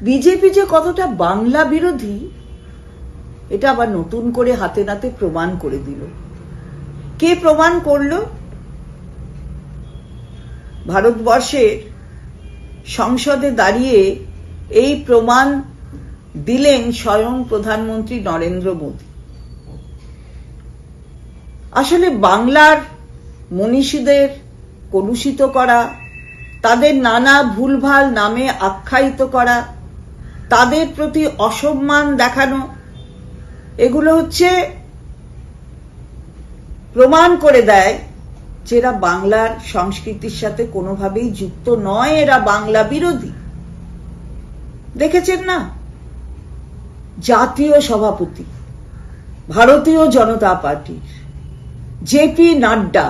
BJP যে কতটা বাংলা বিরোধী, এটা আবার নতুন করে হাতে নাতে প্রমাণ করে দিল। কে প্রমাণ করল? ভারতবর্ষের সংসদে দাঁড়িয়ে এই প্রমাণ দিলেন স্বয়ং প্রধানমন্ত্রী নরেন্দ্র মোদী। আসলে বাংলার মনীষীদের কলুষিত করা, তাদের নানা ভুলভাল নামে আখ্যায়িত করা তাদের প্রতি অসম্মান দেখানো, এগুলো হচ্ছে প্রমাণ করে দেয় যে এরা বাংলার সংস্কৃতির সাথে কোনোভাবেই যুক্ত নয়, এরা বাংলা বিরোধী। দেখেছেন না? জাতীয় সভাপতি, ভারতীয় জনতা পার্টির জেপি নাড্ডা,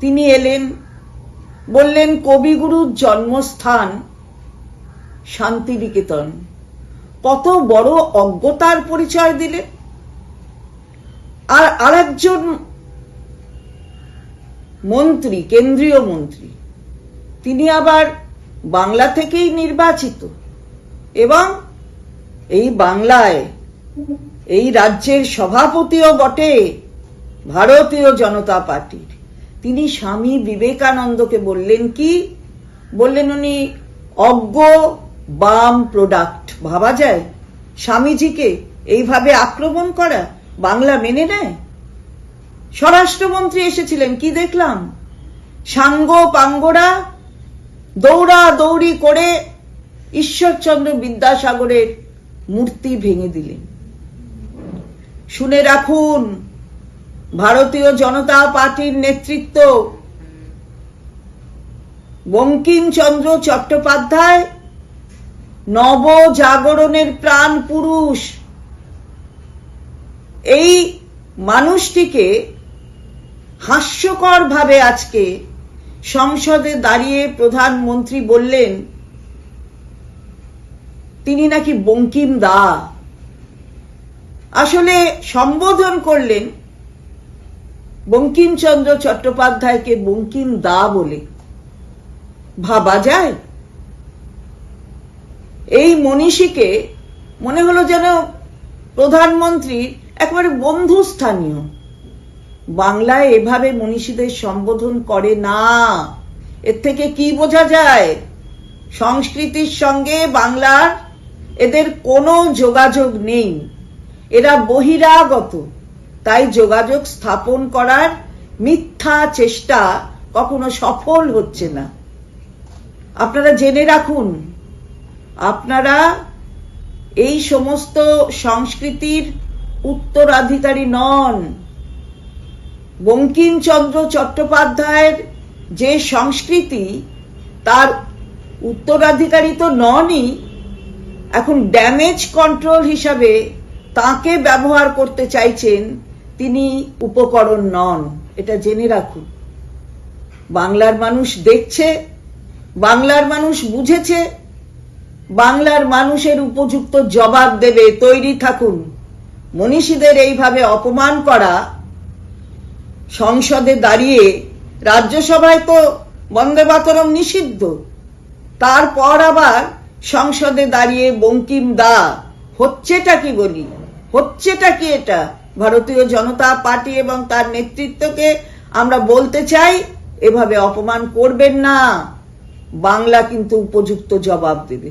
তিনি এলেন, বললেন, কবিগুরুর জন্মস্থান শান্তিনিকেতন। কত বড় অজ্ঞতার পরিচয় দিলেন আর আরেকজন মন্ত্রী, কেন্দ্রীয় মন্ত্রী, তিনি আবার বাংলা থেকেই নির্বাচিত এবং এই বাংলায় এই রাজ্যের সভাপতিও বটে, ভারতীয় জনতা পার্টির। তিনি স্বামী বিবেকানন্দকে বললেন কি? বললেন উনি, অজ্ঞ বাম প্রোডাক্ট ভাবা যায়? স্বামীজিকে এইভাবে আক্রমণ করা বাংলা মেনে নেয়? স্বরাষ্ট্রমন্ত্রী এসেছিলেন, কি দেখলাম? সাঙ্গ পাঙ্গরা দৌড়া দৌড়ি করে ঈশ্বরচন্দ্র বিদ্যাসাগরের মূর্তি ভেঙে দিলেন। শুনে রাখুন, ভারতীয় জনতা পার্টির নেতৃত্ব বঙ্কিমচন্দ্র চট্টোপাধ্যায় নব জাগরণের প্রাণ পুরুষ। এই মানুষটিকে হাস্যকর ভাবে আজকে সংসদে দাঁড়িয়ে প্রধানমন্ত্রী বললেন, তিনি নাকি বঙ্কিম দা। আসলে সম্বোধন করলেন বঙ্কিমচন্দ্র চট্টোপাধ্যায়কে বঙ্কিম দা বলে। ভাবা যায়? এই মনীষীকে মনে হলো যেন প্রধানমন্ত্রী একবারে বন্ধু স্থানীয় বাংলায় এভাবে মনীষীদের সম্বোধন করে না। এর থেকে কি বোঝা যায়? সংস্কৃতির সঙ্গে বাংলার এদের কোনো যোগাযোগ নেই। এরা বহিরাগত, তাই যোগাযোগ স্থাপন করার মিথ্যা চেষ্টা কখনো সফল হচ্ছে না। আপনারা জেনে রাখুন আপনারা এই সমস্ত সংস্কৃতির উত্তরাধিকারী নন। বঙ্কিমচন্দ্র চট্টোপাধ্যায়ের যে সংস্কৃতি, তার উত্তরাধিকারী তো ননই, এখন ড্যামেজ কন্ট্রোল হিসাবে তাকে ব্যবহার করতে চাইছেন তিনি উপকরণ নন। এটা জেনে রাখুন। বাংলার মানুষ দেখছে, বাংলার মানুষ বুঝেছে বাংলার মানুষের উপযুক্ত জবাব দেবে তৈরি থাকুন। মনীষীদের এইভাবে অপমান করা, সংসদে দাঁড়িয়ে রাজ্যসভায় তো বন্দে মাতরম নিষিদ্ধ, তারপর আবার সংসদে দাঁড়িয়ে বঙ্কিম দা, হচ্ছেটা কি বলি? হচ্ছেটা কি এটা? ভারতীয় জনতা পার্টি এবং তার নেতৃত্বকে আমরা বলতে চাই, এভাবে অপমান করবেন না। বাংলা কিন্তু উপযুক্ত জবাব দেবে।